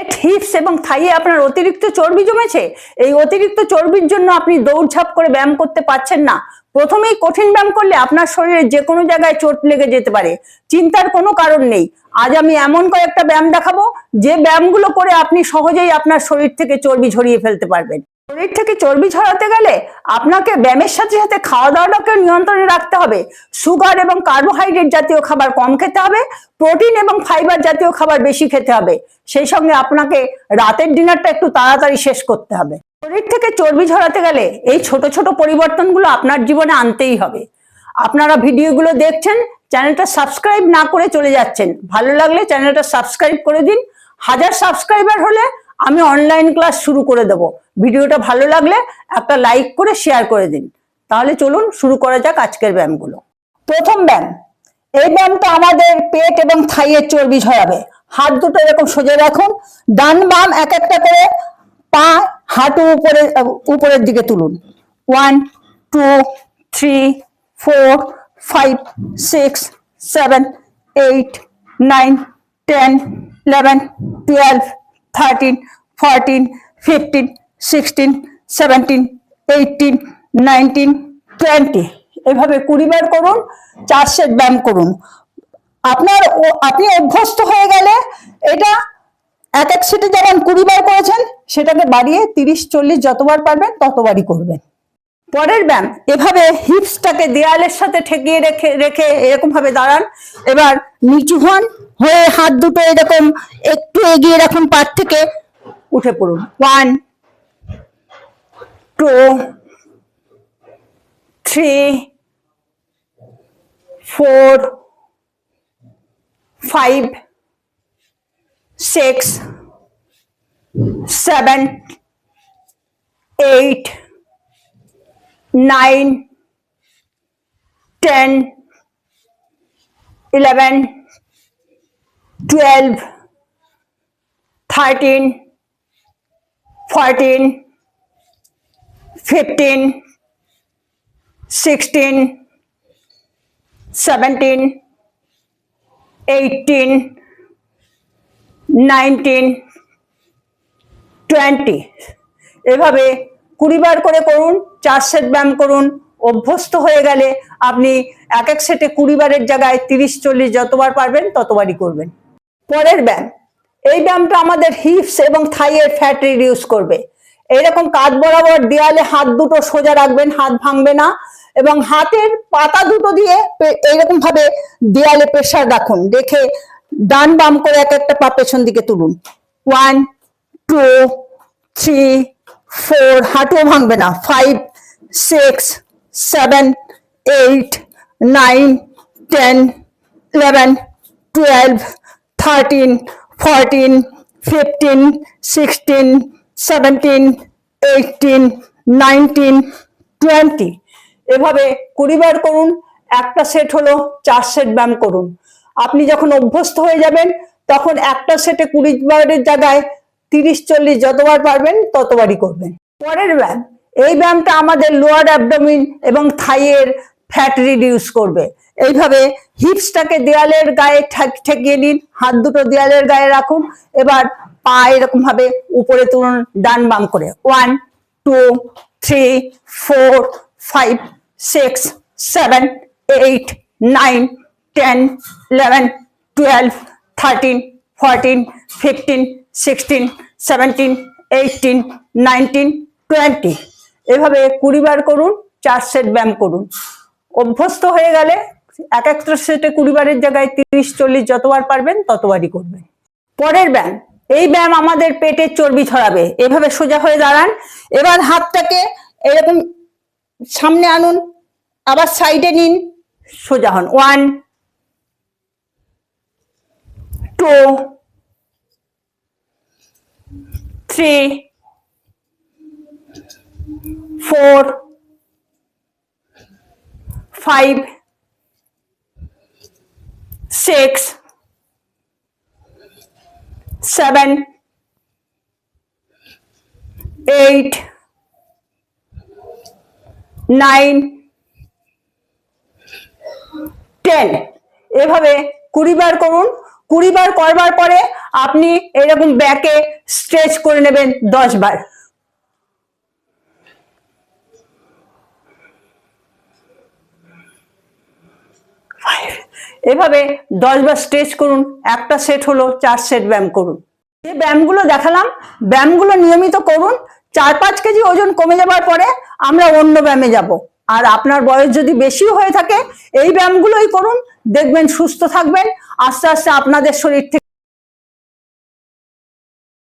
পেট হিপস এবং থাইয়ে আপনার অতিরিক্ত চর্বি জমেছে? এই অতিরিক্ত চর্বির জন্য আপনি দৌড়ঝাঁপ করে ব্যায়াম করতে পারছেন না। প্রথমেই কঠিন ব্যায়াম করলে আপনার শরীরে যে কোনো জায়গায় চোট লেগে যেতে পারে। চিন্তার কোনো কারণ নেই। আজ আমি এমন কয়েকটা ব্যায়াম দেখাবো, যে ব্যায়ামগুলো করে আপনি সহজেই আপনার শরীর থেকে চর্বি ঝরিয়ে ফেলতে পারবেন। শরীর থেকে চর্বি ঝরাতে গেলে আপনাকে ব্যায়ামের সাথে সাথে খাওয়া দাওয়াটাকে নিয়ন্ত্রণে রাখতে হবে। সুগার এবং কার্বোহাইড্রেট জাতীয় খাবার কম খেতে হবে, প্রোটিন এবং ফাইবার জাতীয় খাবার বেশি খেতে হবে। সেই সঙ্গে আপনাকে রাতের ডিনারটা একটু তাড়াতাড়ি শেষ করতে হবে। শরীর থেকে চর্বি ঝরাতে গেলে এই ছোট ছোট পরিবর্তনগুলো আপনার জীবনে আনতেই হবে। আপনারা ভিডিওগুলো দেখছেন, চ্যানেলটা সাবস্ক্রাইব না করে চলে যাচ্ছেন। ভালো লাগলে চ্যানেলটা সাবস্ক্রাইব করে দিন। হাজার সাবস্ক্রাইবার হলে আমি অনলাইন ক্লাস শুরু করে দেব। ভিডিওটা ভালো লাগলে একটা লাইক করে শেয়ার করে দিন। তাহলে চলুন শুরু করা যাক আজকের ব্যায়ামগুলো প্রথম ব্যায়াম, এই ব্যায়ামটা আমাদের পেট এবং থাইয়ের চর্বি ঝরাবে। হাত দুটো এরকম সোজা রাখুন, ডান বাম এক একটা করে পা হাঁটু উপরে, উপরের দিকে তুলুন। One two three four five six seven eight nine ten eleven twelve thirteen fourteen fifteen sixteen seventeen eighteen nineteen twenty এভাবে কুড়ি বার করুন, চার সেট ব্যায়াম করুন। আপনার আপনি অভ্যস্ত হয়ে গেলে এটা এক এক সেটে যেমন কুড়ি বার করেছেন, সেটাকে বাড়িয়ে তিরিশ, চল্লিশ যতবার পারবেন, ততবারই করবেন। পরের ব্যায়াম এভাবে হিপসটাকে দেয়ালের সাথে ঠেকিয়ে রেখে রেখে এরকম ভাবে দাঁড়ান। এবার নিচু হন, হয়ে হাত দুটো এরকম একটু এগিয়ে রাখুন পার থেকে উঠে পড়ুন one two three four five six seven eight nine ten eleven twelve thirteen 14, 15, 16, 17, 18, 19, 20 এভাবে কুড়িবার করে করুন চার সেট ব্যায়াম করুন অভ্যস্ত হয়ে গেলে আপনি এক এক সেটে কুড়ি বারের জায়গায় তিরিশ চল্লিশ যতবার পারবেন ততবারই করবেন। পরের ব্যায়াম এই ব্যায়ামটা আমাদের হিপস এবং থাইয়ের ফ্যাট রিডিউস করবে। এইরকম কাঁধ বরাবর দেয়ালে হাত দুটো সোজা রাখবেন, হাত ভাঙবে না এবং হাতের পাতা দুটো দিয়ে এইরকম ভাবে দেয়ালে প্রেসার রাখুন। রেখে ডান বাম করে এক একটা পা পেছন দিকে তুলুন। ওয়ান টু থ্রি ফোর হাঁটুও ভাঙবে না। Five six seven eight nine ten eleven twelve thirteen fourteen fifteen sixteen seventeen eighteen nineteen twenty এভাবে কুড়ি বার করুন, একটা সেট হলো চার সেট ব্যায়াম করুন। আপনি যখন অভ্যস্ত হয়ে যাবেন, তখন একটা সেটে কুড়ি বারের জায়গায় তিরিশ, চল্লিশ যতবার পারবেন, ততবারই করবেন। পরের ব্যায়াম, এই ব্যায়ামটা আমাদের লোয়ার অ্যাবডোমিন এবং থাইয়ের ফ্যাট রিডিউস করবে। এইভাবে হিপসটাকে দেয়ালের গায়ে ঠেক- ঠেকিয়ে নিন, হাত দুটো দেয়ালের গায়ে রাখুন, এবার পা এরকম ভাবে উপরে তুলুন, ডান বাম করে। One two three four five six seven eight nine ten eleven twelve thirteen fourteen fifteen sixteen seventeen eighteen nineteen twenty এভাবে কুড়ি বার করুন, চার সেট ব্যায়াম করুন। অভ্যস্ত হয়ে গেলে এক একটা সেটে কুড়ি বারের জায়গায় তিরিশ, চল্লিশ যতবার পারবেন ততবারই করবেন। পরের ব্যায়াম। এই ব্যায়াম আমাদের পেটের চর্বি ছড়াবে। এভাবে সোজা হয়ে দাঁড়ান। এবার হাতটাকে এরকম সামনে আনুন। আবার সাইডে নিন। সোজা হন। One, two, three, four five six seven, eight, nine, ten. এভাবে কুড়ি বার করুন। কুড়ি বার করবার পরে আপনি এরকম ব্যাকে স্ট্রেচ করে নেবেন দশ বার। এভাবে দশবার স্ট্রেচ করুন, একটা সেট হলো, চার সেট ব্যায়াম করুন। যে ব্যায়ামগুলো দেখালাম, ব্যায়ামগুলো নিয়মিত করুন, চার পাঁচ কেজি ওজন কমে যাবার পরে আমরা অন্য ব্যায়ামে যাব। আর আপনার বয়স যদি বেশি হয়ে থাকে, এই ব্যায়ামগুলোই করুন, দেখবেন সুস্থ থাকবেন, আস্তে আস্তে আপনাদের শরীর থেকে